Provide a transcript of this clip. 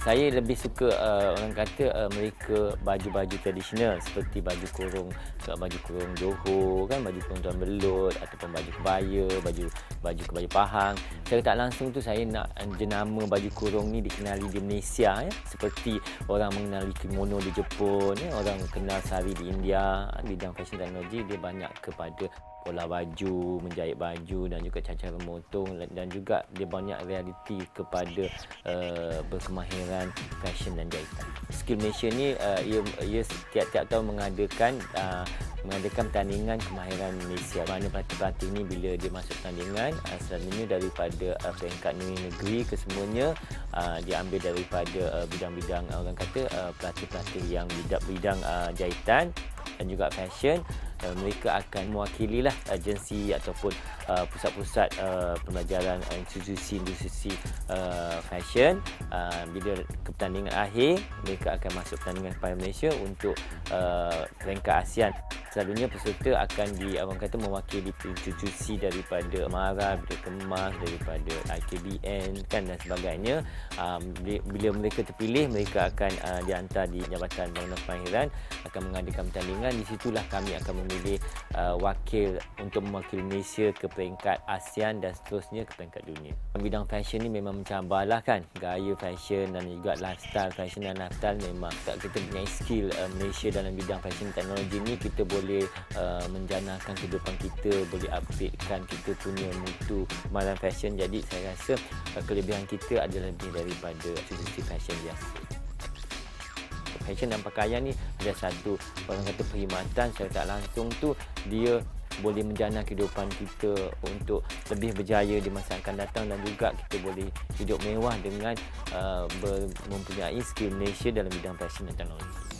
saya lebih suka uh, orang kata uh, mereka baju-baju tradisional seperti baju kurung baju kurung Johor kan baju kurung tuan belut ataupun baju kebaya baju baju kebaya pahang. Secara tak langsung tu saya nak jenama baju kurung ni dikenali di Malaysia ya. Seperti orang mengenali kimono di Jepun ya. Orang kenal sari di India bidang fashion teknologi dia banyak kepada pola baju, menjahit baju dan juga cara-cara memotong dan juga dia banyak realiti kepada uh, berkemahiran fashion dan jahitan. Skill Malaysia ni uh, ia, ia setiap-tiap tahun mengadakan uh, mengadakan pertandingan kemahiran Malaysia. Mana pelatih-pelatih ni bila dia masuk pertandingan uh, selalunya daripada uh, peringkat negeri ke semuanya uh, diambil daripada uh, bidang-bidang uh, orang kata uh, pelatih-pelatih yang bidang, bidang uh, jahitan dan juga fashion mereka akan mewakililah agensi ataupun uh, pusat-pusat uh, pembelajaran uh, institusi-institusi uh, fashion uh, bila ke pertandingan akhir mereka akan masuk pertandingan kepada Malaysia untuk uh, peringkat ASEAN selalunya peserta akan di orang kata mewakili institusi daripada MARA, daripada Kemas, daripada IKBN kan dan sebagainya. Um, bila mereka terpilih, mereka akan uh, dihantar di Jabatan Bangunan Kemahiran akan mengadakan pertandingan. Di situlah kami akan memilih uh, wakil untuk mewakili Malaysia ke peringkat ASEAN dan seterusnya ke peringkat dunia. Bidang fashion ni memang mencabarlah kan. Gaya fashion dan juga lifestyle fashion dan lifestyle memang kita punya skill uh, Malaysia dalam bidang fashion teknologi ni kita boleh uh, menjanakan kehidupan kita boleh upgradekan kita punya mutu malam fashion jadi saya rasa uh, kelebihan kita adalah lebih daripada sisi fashion biasa fashion dan pakaian ni ada satu orang kata perkhidmatan secara tak langsung tu dia boleh menjana kehidupan kita untuk lebih berjaya di masa akan datang dan juga kita boleh hidup mewah dengan uh, mempunyai skill Malaysia dalam bidang fashion dan teknologi.